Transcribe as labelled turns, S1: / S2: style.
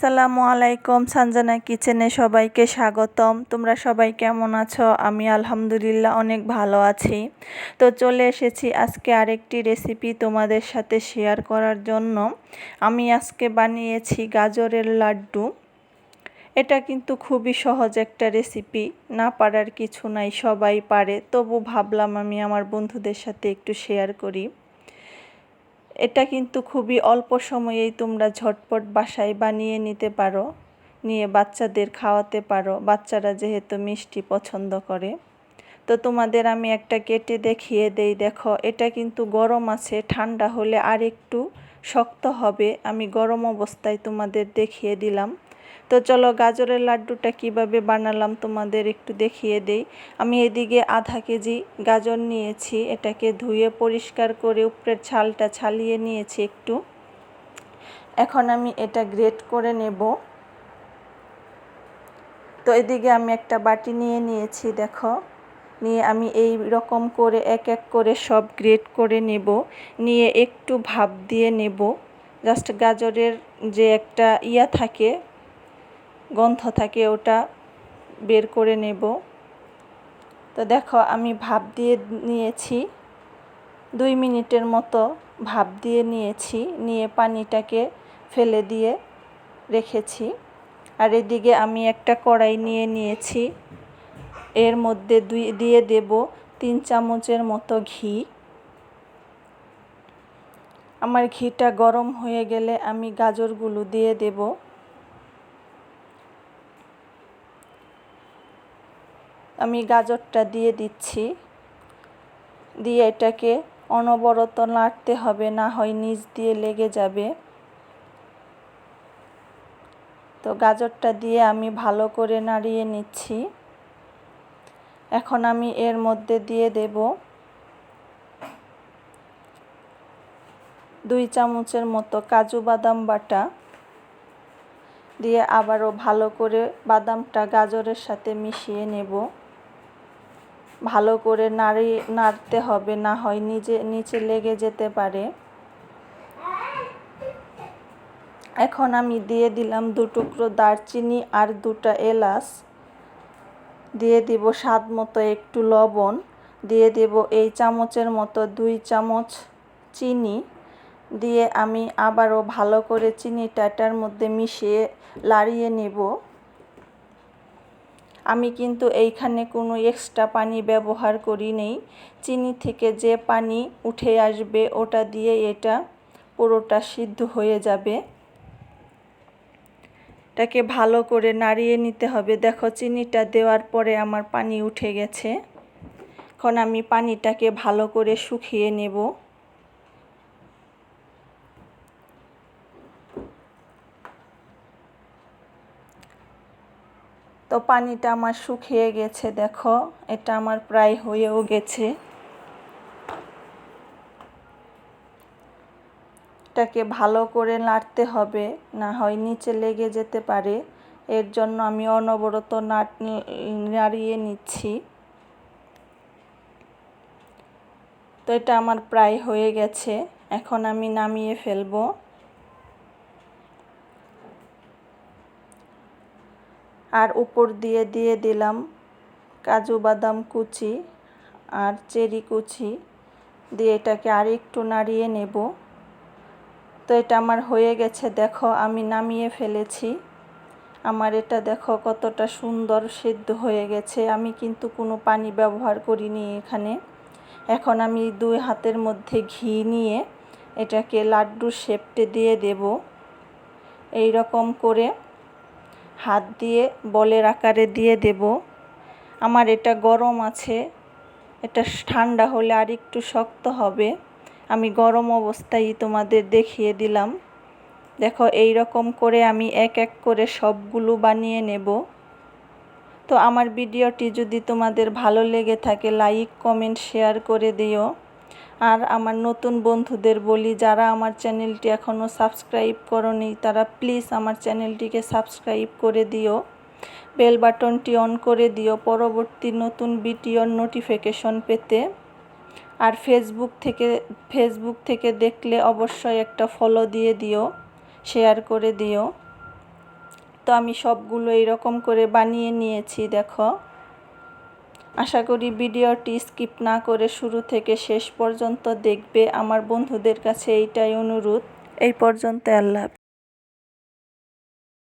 S1: সালামু আলাইকুম সানজানা কিচেনে সবাইকে স্বাগতম। তোমরা সবাই কেমন আছো? আমি আলহামদুলিল্লাহ অনেক ভালো আছি। তো চলে এসেছি আজকে আরেকটি রেসিপি তোমাদের সাথে শেয়ার করার জন্য। আমি আজকে বানিয়েছি গাজরের লাড্ডু। এটা কিন্তু খুবই সহজ একটা রেসিপি না পারার কিছু নাই, সবাই পারে। তবু ভাবলাম আমি আমার বন্ধুদের সাথে একটু শেয়ার করি। এটা কিন্তু খুবই অল্প সময়েই তোমরা ঝটপট বাসায় বানিয়ে নিতে পারো, নিয়ে বাচ্চাদের খাওয়াতে পারো, বাচ্চারা যেহেতু মিষ্টি পছন্দ করে। তো তোমাদের আমি একটা কেটে দেখিয়ে দেই, দেখো, এটা কিন্তু গরম আছে, ঠান্ডা হলে আর একটু শক্ত হবে, আমি গরম অবস্থায় তোমাদের দেখিয়ে দিলাম। তো চলো গাজরের লাড্ডুটা কীভাবে বানালাম তোমাদের একটু দেখিয়ে দেই। আমি এদিকে আধা কেজি গাজর নিয়েছি, এটাকে ধুয়ে পরিষ্কার করে উপরের ছালটা ছালিয়ে নিয়েছি একটু। এখন আমি এটা গ্রেট করে নেব। তো এদিকে আমি একটা বাটি নিয়ে নিয়েছি, দেখো। নিয়ে আমি এই রকম করে এক এক করে সব গ্রেট করে নেব। নিয়ে একটু ভাপ দিয়ে নেব। জাস্ট গাজরের যে একটা ইয়া থাকে গন্ধ থাকে ওটা বের করে নেব। তো দেখো আমি ভাপ দিয়ে নিয়েছি, দুই মিনিটের মতো ভাপ দিয়ে নিয়েছি, নিয়ে পানিটাকে ফেলে দিয়ে রেখেছি। আর এদিকে আমি একটা কড়াই নিয়ে নিয়েছি, এর মধ্যে দুই, দিয়ে দেব তিন চামচের মতো ঘি। আমার ঘিটা গরম হয়ে গেলে আমি গাজরগুলো দিয়ে দেবো। আমি গাজরটা দিয়ে দিচ্ছি। দিয়ে এটাকে অনবরত নাড়তে হবে, না হয় নিচ দিয়ে লেগে যাবে। তো গাজরটা দিয়ে আমি ভালো করে নাড়িয়ে নিচ্ছি। এখন আমি এর মধ্যে দিয়ে দেব দুই চামচের মতো কাজু বাদাম বাটা। দিয়ে আবারও ভালো করে বাদামটা গাজরের সাথে মিশিয়ে নেব। ভালো করে নাড়ি, নাড়তে হবে, না হয় নিজে, নিচে লেগে যেতে পারে। এখন আমি দিয়ে দিলাম দু টুকরো দারচিনি আর দুটা এলাচ। দিয়ে দিব স্বাদ মতো একটু লবণ। দিয়ে দেব এই চামচের মতো দুই চামচ চিনি। দিয়ে আমি আবারও ভালো করে চিনিটাটার মধ্যে মিশিয়ে লাড়িয়ে নেব। আমি কিন্তু এইখানে কোনো এক্সট্রা পানি ব্যবহার করি নেই চিনি থেকে যে পানি উঠে আসবে, ওটা দিয়ে এটা পুরোটা সিদ্ধ হয়ে যাবে। এটাকে ভালো করে নাড়িয়ে নিতে হবে। দেখো, চিনিটা দেওয়ার পরে আমার পানি উঠে গেছে। এখন আমি পানিটাকে ভালো করে শুকিয়ে নেব। তো পানিটা আমার শুকিয়ে গেছে, দেখো। এটা আমার প্রায় হয়েও গেছে। এটাকে ভালো করে নাড়তে হবে, না হয় নিচে লেগে যেতে পারে। এর জন্য আমি অনবরত নাট নাড়িয়ে নিচ্ছি। তো এটা আমার প্রায় হয়ে গেছে। এখন আমি নামিয়ে ফেলব। আর উপর দিয়ে দিয়ে দিলাম কাজু বাদাম কুচি আর চেরি কুচি দিয়ে এটাকে আর একটু নাড়িয়ে নেব। তো এটা আমার হয়ে গেছে, দেখো আমি নামিয়ে ফেলেছি। আমার এটা দেখো কতটা সুন্দর সিদ্ধ হয়ে গেছে। আমি কিন্তু কোনো পানি ব্যবহার করিনি এখানে। এখন আমি দুই হাতের মধ্যে ঘি নিয়ে এটাকে লাড্ডুর শেপটে দিয়ে দেব। এই রকম করে হাত দিয়ে, বলের আকারে দিয়ে দেব। আমার এটা গরম আছে, এটা ঠান্ডা হলে আর একটু শক্ত হবে। আমি গরম অবস্থায় তোমাদের দেখিয়ে দিলাম। দেখো এই রকম করে আমি এক এক করে সবগুলো বানিয়ে নেব। তো আমার ভিডিওটি যদি তোমাদের ভালো লেগে থাকে, লাইক, কমেন্ট, শেয়ার করে দিও। আর আমার নতুন বন্ধুদের বলি, যারা আমার চ্যানেলটি এখনও সাবস্ক্রাইব করনি, তারা প্লিজ আমার চ্যানেলটিকে সাবস্ক্রাইব করে দিও। বেল বাটনটি অন করে দিও পরবর্তী নতুন ভিডিওর নোটিফিকেশন পেতে। আর ফেসবুক থেকে ফেসবুক থেকে দেখলে অবশ্যই একটা ফলো দিয়ে দিও শেয়ার করে দিও। তো আমি সবগুলো এরকম করে বানিয়ে নিয়েছি, দেখো। আশা করি ভিডিওটি স্কিপ না করে শুরু থেকে শেষ পর্যন্ত দেখবে আমার বন্ধুদের কাছে এইটাই অনুরোধ এই পর্যন্ত আল্লাহ।